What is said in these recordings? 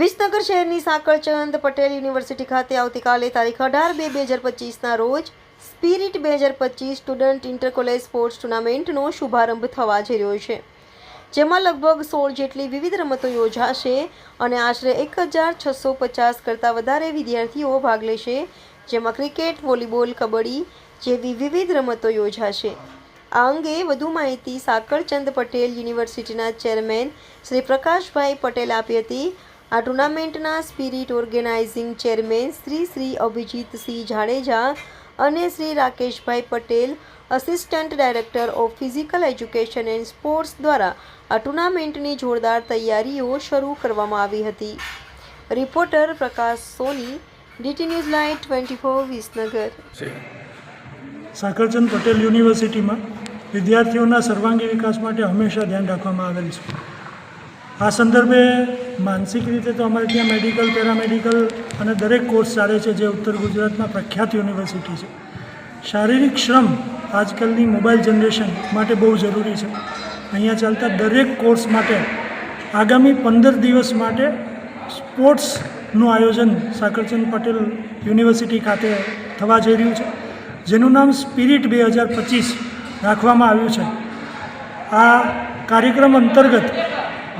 વિસનગર શહેરની સાંકળચંદ પટેલ યુનિવર્સિટી ખાતે આવતીકાલે તારીખ અઢાર બે બે હજાર પચીસના રોજ સ્પિરિટ બે હજાર પચીસ સ્ટુડન્ટ ઇન્ટર કોલેજ સ્પોર્ટ્સ ટુર્નામેન્ટનો શુભારંભ થવા જઈ રહ્યો છે, જેમાં લગભગ સોળ જેટલી વિવિધ રમતો યોજાશે અને આશરે એક હજાર છસો પચાસ કરતાં વધારે વિદ્યાર્થીઓ ભાગ લેશે, જેમાં ક્રિકેટ, વોલીબોલ, કબડ્ડી જેવી વિવિધ રમતો યોજાશે. આ અંગે વધુ માહિતી સાકરચંદ પટેલ યુનિવર્સિટીના ચેરમેન શ્રી પ્રકાશભાઈ પટેલ આપી હતી. આ ટુર્નામેન્ટના spirit organising chairman Shri Shri Abhijitsinh Jadeja અને Shri Rakeshbhai Patel assistant director of physical education and sports દ્વારા આ ટુર્નામેન્ટની જોરદાર તૈયારીઓ શરૂ કરવામાં આવી હતી. Reporter Prakash Soni DT news live twenty four Visnagar. Sakarchand Patel યુનિવર્સિટીમાં વિદ્યાર્થીઓના સર્વાંગી વિકાસ માટે હંમેશા ધ્યાન રાખવામાં આવેલ છે. આ સંદર્ભે માનસિક રીતે તો અમારે ત્યાં મેડિકલ પેરામેડિકલ અને દરેક કોર્સ ચાલે છે જે ઉત્તર ગુજરાતમાં પ્રખ્યાત યુનિવર્સિટી છે. શારીરિક શ્રમ આજકાલની મોબાઈલ જનરેશન માટે બહુ જરૂરી છે. અહીંયા ચાલતા દરેક કોર્સ માટે આગામી પંદર દિવસ માટે સ્પોર્ટ્સનું આયોજન સાકરચંદ પટેલ યુનિવર્સિટી ખાતે થવા જઈ રહ્યું છે. જેનું નામ સ્પિરિટ બે હજાર પચીસ રાખવામાં આવ્યું છે. આ કાર્યક્રમ અંતર્ગત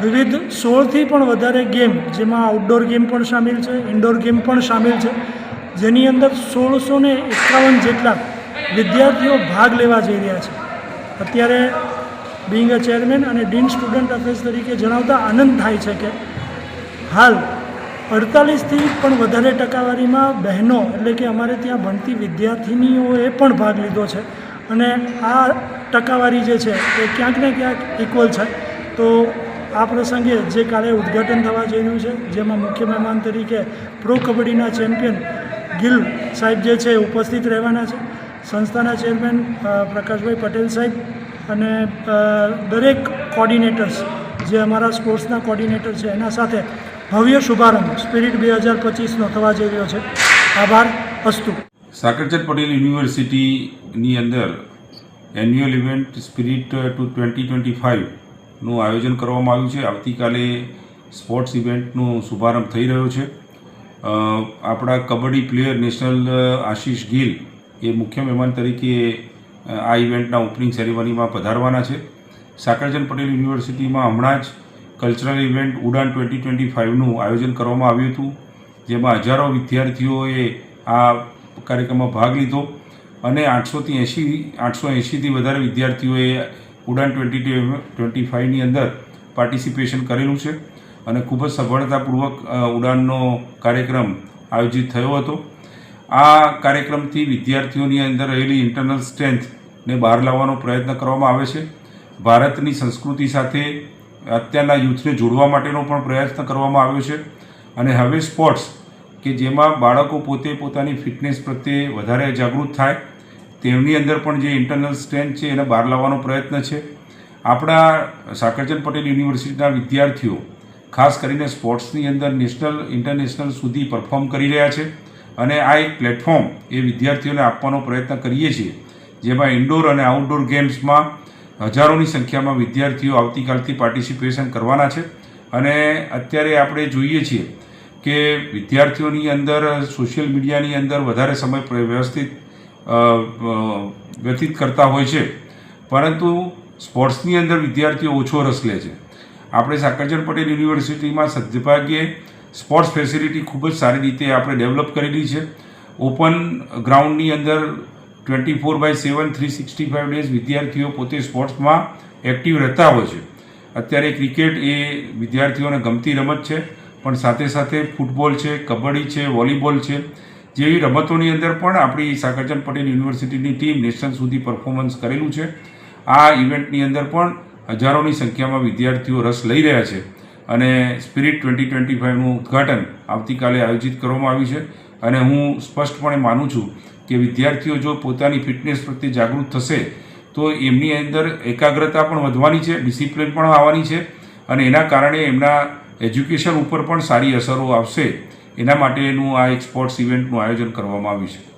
વિવિધ સોળથી પણ વધારે ગેમ, જેમાં આઉટડોર ગેમ પણ સામેલ છે ઇન્ડોર ગેમ પણ સામેલ છે. જેની અંદર સોળસો ને એકાવન જેટલા વિદ્યાર્થીઓ ભાગ લેવા જઈ રહ્યા છે. અત્યારે બિંગ અ ચેરમેન અને ડીન સ્ટુડન્ટ અફેર્સ તરીકે જણાવતા આનંદ થાય છે કે હાલ અડતાલીસથી પણ વધારે ટકાવારીમાં બહેનો, એટલે કે અમારે ત્યાં ભણતી વિદ્યાર્થિનીઓએ પણ ભાગ લીધો છે. અને આ ટકાવારી જે છે એ ક્યાંક ને ક્યાંક ઇક્વલ છે. તો આ પ્રસંગે જે કાલે ઉદ્ઘાટન થવા જઈ રહ્યું છે, જેમાં મુખ્ય મહેમાન તરીકે પ્રો કબડ્ડીના ચેમ્પિયન ગિલ સાહેબ જે છે ઉપસ્થિત રહેવાના છે. સંસ્થાના ચેરમેન પ્રકાશભાઈ પટેલ સાહેબ અને દરેક કોર્ડિનેટર્સ જે અમારા સ્પોર્ટ્સના કોર્ડિનેટર છે, એના સાથે ભવ્ય શુભારંભ, સ્પિરિટ બે હજાર પચીસનો થવા જઈ રહ્યો છે. આભાર, અસ્તુ. સાકરચંદ પટેલ યુનિવર્સિટીની અંદર annual event spirit two twenty twenty ફાઇવનું આયોજન કરવામાં આવ્યું છે. આવતીકાલે સ્પોર્ટ્સ ઇવેન્ટનો શુભારંભ થઈ રહ્યો છે. આપણા કબડ્ડી પ્લેયર નેશનલ આશીષ ગિલ એ મુખ્ય મહેમાન તરીકે આ ઇવેન્ટના ઓપનિંગ સેરેમનીમાં પધારવાના છે. સાકરચંદ પટેલ યુનિવર્સિટીમાં હમણાં જ cultural event Udaan twenty twenty ફાઇવનું આયોજન કરવામાં આવ્યું હતું, જેમાં હજારો વિદ્યાર્થીઓએ આ કાર્યક્રમમાં ભાગ લીધો. અને આઠસોથી એંશી, આઠસો એંશીથી વધારે વિદ્યાર્થીઓએ ઉડાન ટ્વેન્ટી ટ્વેન્ટી ફાઇવની અંદર પાર્ટિસિપેશન કરેલું છે અને ખૂબ જ સફળતાપૂર્વક ઉડાનનો કાર્યક્રમ આયોજિત થયો હતો. આ કાર્યક્રમથી વિદ્યાર્થીઓની અંદર રહેલી ઇન્ટરનલ સ્ટ્રેન્થને બહાર લાવવાનો પ્રયત્ન કરવામાં આવે છે. ભારતની સંસ્કૃતિ સાથે અત્યારના યુથને જોડવા માટેનો પણ પ્રયત્ન કરવામાં આવ્યો છે. અને હવે સ્પોર્ટ્સ કે જેમાં બાળકો પોતે પોતાની ફિટનેસ પ્રત્યે વધારે જાગૃત થાય તેમની અંદર પણ જે ઇન્ટરનલ સ્ટ્રેન્થ છે, એને બહાર લાવવાનો પ્રયત્ન છે. આપણા સાકરચંદ પટેલ યુનિવર્સિટીના વિદ્યાર્થીઓ, ખાસ કરીને સ્પોર્ટ્સની અંદર નેશનલ, ઇન્ટરનેશનલ સુધી પરફોર્મ કરી રહ્યા છે અને આ એક પ્લેટફોર્મ એ વિદ્યાર્થીઓને આપવાનો પ્રયત્ન કરીએ છીએ, જેમાં ઇન્ડોર અને આઉટડોર ગેમ્સમાં હજારોની સંખ્યામાં વિદ્યાર્થીઓ આવતીકાલથી પાર્ટિસિપેશન કરવાના છે. અને અત્યારે આપણે જોઈએ છીએ કે વિદ્યાર્થીઓની અંદર સોશિયલ મીડિયાની અંદર વધારે સમય વ્યવસ્થિત વ્યતીત કરતા હોય છે. પરંતુ સ્પોર્ટ્સની અંદર વિદ્યાર્થીઓ ઓછો રસ લે છે. આપણે સાકરચંદ પટેલ યુનિવર્સિટીમાં સદભાગ્યે સ્પોર્ટ્સ ફેસિલિટી ખૂબ જ સારી રીતે આપણે ડેવલપ કરેલી છે. ઓપન ગ્રાઉન્ડની અંદર twenty four by seven, three sixty five days વિદ્યાર્થીઓ પોતે સ્પોર્ટ્સમાં એક્ટિવ રહેતા હોય છે. અત્યારે ક્રિકેટ એ વિદ્યાર્થીઓને ગમતી રમત છે, પણ સાથે સાથે ફૂટબોલ છે, કબડ્ડી છે, વોલીબોલ છે. જેવી રમતોની અંદર પણ આપણી સાકરચંદ પટેલ યુનિવર્સિટીની ટીમ નેશનલ સુધી પરફોર્મન્સ કરેલું છે. આ ઇવેન્ટની અંદર પણ હજારોની સંખ્યામાં વિદ્યાર્થીઓ રસ લઈ રહ્યા છે અને સ્પિરિટ ટ્વેન્ટી ટ્વેન્ટી ફાઇવનું ઉદ્ઘાટન આવતીકાલે આયોજિત કરવામાં આવ્યું છે અને હું સ્પષ્ટપણે માનું છું કે વિદ્યાર્થીઓ જો પોતાની ફિટનેસ પ્રત્યે જાગૃત થશે, તો એમની અંદર એકાગ્રતા પણ વધવાની છે ડિસિપ્લિન પણ આવવાની છે અને એના કારણે એમના એજ્યુકેશન ઉપર પણ સારી અસરો આવશે. એના માટેનું આ એક સ્પોર્ટ્સ ઇવેન્ટનું આયોજન કરવામાં આવ્યું છે.